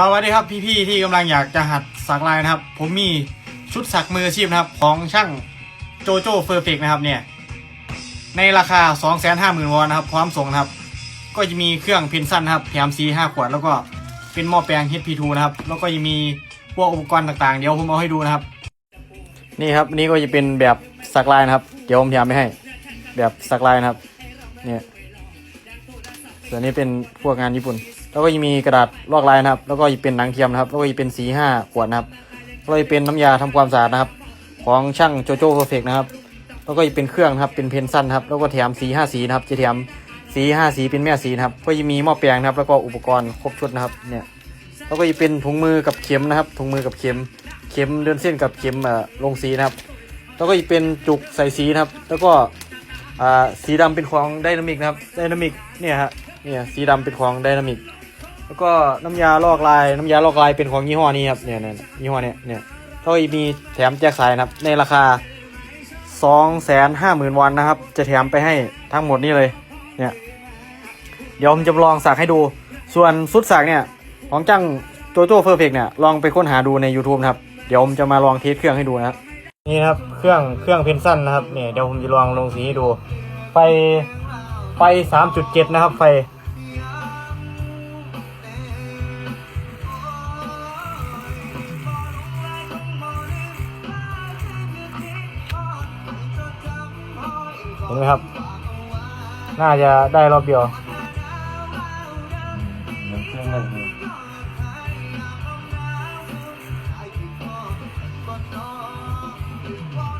สวัสดีครับพี่ๆที่กำลังอยากจะหัดสักลายนะครับ ผมมีชุดสักมืออาชีพนะครับของช่างโจโจ้เฟอร์เฟกนะครับเนี่ยในราคา 250,000วอนนะครับพร้อมส่งนะครับ ก็จะมีเครื่องเพนสั้นนะครับแถมซี5ขวด แล้วก็เป็นหม้อแปลง HP2 นะครับ แล้วก็ยังมีพวกอุปกรณ์ต่างๆ เดี๋ยวผมเอาให้ดูนะครับ นี่ครับนี่ก็จะเป็นแบบสักลายนะครับ เดี๋ยวผมพยายามไม่ให้ แบบสักลายนะครับเนี่ย ส่วนนี้เป็นพวกงานญี่ปุ่น แล้วก็ยังมีกระดาษลอกลายนะครับ แล้วก็จะเป็นหนังเทียมนะครับ แล้วก็จะเป็นสีห้าขวดนะครับแล้วก็จะเป็นน้ำยาทำความสะอาดนะครับ ของช่างโจโจ้เพอร์เฟกนะครับ แล้วก็จะเป็นเครื่องนะครับ เป็นเพนสั้นครับ แล้วก็แถมสีห้าสีนะครับ จะแถมสีห้าสีเป็นแม่สีนะครับ ก็จะมีหม้อแปลงนะครับ แล้วก็อุปกรณ์ครบชุดนะครับ เนี่ย แล้วก็จะเป็นถุงมือกับเข็มนะครับ ถุงมือกับเข็ม เข็มเดินเส้นกับเข็มลงสีนะครับ แล้วก็จะเป็นจุกใส่สีนะครับ แล้วก็ อ่าสีดำเป็นของไดนามิกนะครับไดนามิกเนี่ยฮะเนี่ยสีดำเป็นของไดนามิกแล้วก็น้ำยาลอกลายน้ำยาลอกลายเป็นของยี่ห้อนี้ครับเนี่ยเนี่ยยี่ห้อเนี้ยเนี่ยแล้วก็มีแถมแจกสายนะครับ ในราคา2 5 0 0 0 0วันนะครับ จะแถมไปให้ทั้งหมดนี่เลยเนี่ยเดี๋ยวผมจะลองสักให้ดู ส่วนสุดสักเนี่ยของจังโจโจ้เฟอร์เฟกเนี่ยลองไปค้นหาดูใน YouTube นะครับ เดี๋ยวผมจะมาลองเทสเครื่องให้ดูนะครับ นี่ครับเครื่องเครื่องเพนสั้นนะครับเนี่ยเดี๋ยวผมจะลองลงสีให้ดู ไฟไฟสามจุดเจ็ดนะครับ ไฟ เห็นไหมครับ น่าจะได้รอบเดียว Bye.